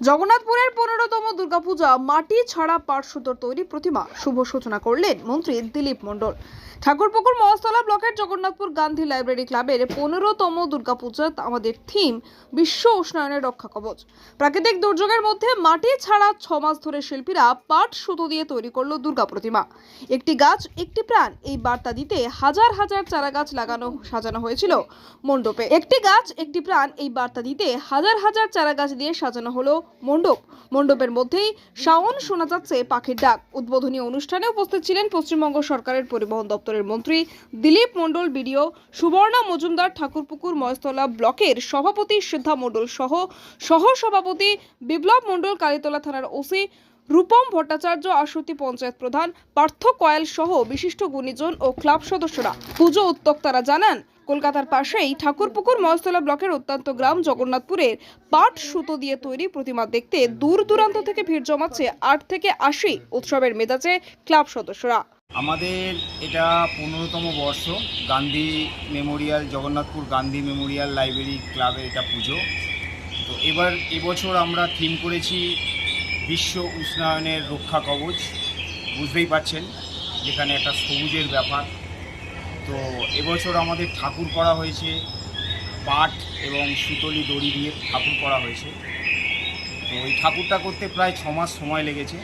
জগন্নাথপুরের পনেরোতম দুর্গাপূজা মাটি ছাড়া পাট সুতোর তৈরি প্রতিমা। শুভ সূচনা করলেন মন্ত্রী দিলীপ মণ্ডল। ঠাকুরপুকুর মহাস্তলা ব্লকের জগন্নাথপুর গান্ধী লাইব্রেরি ক্লাবের পনেরোতম দুর্গাপূজা আমাদের থিম, বিশ্ব উষ্ণায়নের রক্ষা কবচ। প্রাকৃতিক দুর্যোগের মধ্যে মাটি ছাড়া ছ মাস ধরে শিল্পীরা পাট, সুতো দিয়ে তৈরি করল দুর্গা প্রতিমা। একটি গাছ, একটি প্রাণ, এই বার্তা দিতে হাজার হাজার চারা গাছ লাগানো, সাজানো হয়েছিল মণ্ডপে। একটি গাছ, একটি প্রাণ, এই বার্তা দিতে হাজার হাজার চারা গাছ দিয়ে সাজানো হলো মণ্ডপ। মণ্ডপের মধ্যেই শাওন শোনা যাচ্ছে পাখির ডাক। উদ্বোধনী অনুষ্ঠানে উপস্থিত ছিলেন পশ্চিমবঙ্গ সরকারের পরিবহন দপ্তরের মন্ত্রী দিলীপ মণ্ডল, বিডিও সুবর্ণা মজুমদার, ঠাকুরপুকুর ময়স্তলা ব্লকের সভাপতি সিদ্ধা মণ্ডল সহ সহ সভাপতি বিপ্লব মণ্ডল, কালীতলা থানার ওসি রূপম ভট্টাচার্য, আশুতি পঞ্চায়েত প্রধান পার্থ কয়াল সহ বিশিষ্ট গুণীজন ও ক্লাব সদস্যরা। পুজো উদ্যোক্তারা জানান, কলকাতার পাশেই ঠাকুরপুকুর ময়স্তলা ব্লকের অত্যন্ত গ্রাম জগন্নাথপুরের পাট সুতো দিয়ে তৈরি প্রতিমা দেখতে দূর দূরান্ত থেকে ভিড় জমাচ্ছে আট থেকে আশি উৎসবের মেজাজে ক্লাব সদস্যরা। আমাদের এটা পনেরোতম বর্ষ, Gandhi memorial, Jagannathpur Gandhi memorial library ক্লাবের এটা পুজো। তো এবার এবছর আমরা থিম করেছি বিশ্ব উষ্ণায়নের রক্ষা কবচ। বুঝতেই পাচ্ছেন যেখানে একটা সবুজের ব্যাপার। তো এবছর আমাদের ঠাকুর করা হয়েছে, পাট এবং সুতলি দড়ি দিয়ে ঠাকুর করা হয়েছে। তো এই ঠাকুরটা করতে প্রায় ছ মাস সময় লেগেছে।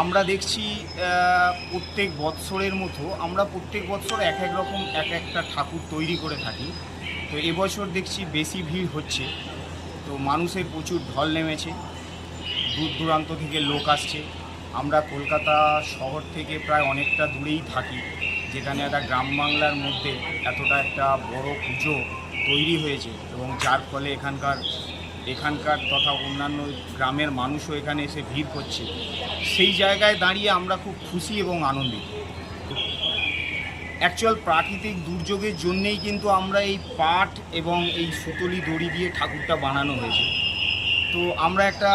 আমরা দেখছি প্রত্যেক বৎসরের মতো আমরা প্রত্যেক বৎসর এক এক রকম এক একটা ঠাকুর তৈরি করে থাকি। তো এবছর দেখছি বেশি ভিড় হচ্ছে। তো মানুষের প্রচুর ঢল নেমেছে। দূর দূরান্ত থেকে লোক আসছে। আমরা কলকাতা শহর থেকে প্রায় অনেকটা দূরেই থাকি, যেখানে একটা গ্রাম বাংলার মধ্যে এতটা একটা বড় পুজো তৈরি হয়েছে এবং যার ফলে এখানকার এখানকার তথা অন্যান্য গ্রামের মানুষও এখানে এসে ভিড় করছে। সেই জায়গায় দাঁড়িয়ে আমরা খুব খুশি এবং আনন্দিত। অ্যাকচুয়াল প্রাকৃতিক দুর্যোগের জন্যেই কিন্তু আমরা এই পাট এবং এই সুতলি দড়ি দিয়ে ঠাকুরটা বানানো হয়েছে। তো আমরা একটা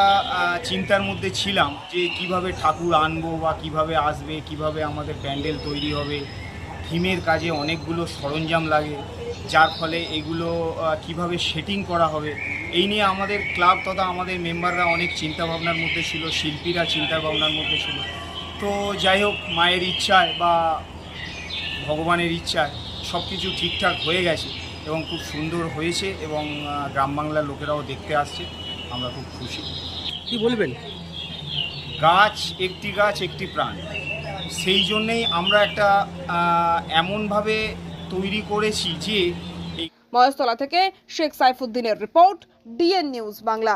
চিন্তার মধ্যে ছিলাম যে কীভাবে ঠাকুর আনব বা কীভাবে আসবে, কীভাবে আমাদের প্যান্ডেল তৈরি হবে থিমের কাজে অনেকগুলো সরঞ্জাম লাগে যার ফলে এগুলো কীভাবে সেটিং করা হবে এই নিয়ে আমাদের ক্লাব তথা আমাদের মেম্বাররা অনেক চিন্তা ভাবনার মধ্যে ছিল শিল্পীরা চিন্তা ভাবনার মধ্যে ছিল। তো যাই হোক মায়ের ইচ্ছায় বা ভগবানের ইচ্ছায় সব কিছু ঠিকঠাক হয়ে গেছে এবং খুব সুন্দর হয়েছে এবং গ্রাম বাংলার লোকেরাও দেখতে আসছে আমরা খুব খুশি। কি বলবেন? গাছ একটি গাছ একটি প্রাণ। সেই জন্যেই আমরা একটা এমনভাবে তৈরি করেছি যে ময়স্তলা থেকে শেখ সাইফুদ্দিনের রিপোর্ট ডিএন নিউজ বাংলা।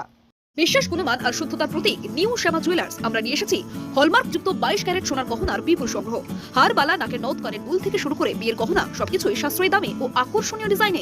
বিশ্বাস গুণমান আর শুদ্ধতার প্রতীক নিউ শ্যামা জুয়েলার্স। আমরা নিয়ে এসেছি হলমার্ক যুক্ত বাইশ ক্যারেট সোনার গহনার বিপুল সংগ্রহ। হার বালা নাকের নথ কানের দুল থেকে শুরু করে বিয়ের গহনা সবকিছুই সাশ্রয়ী দামে ও আকর্ষণীয় ডিজাইনে।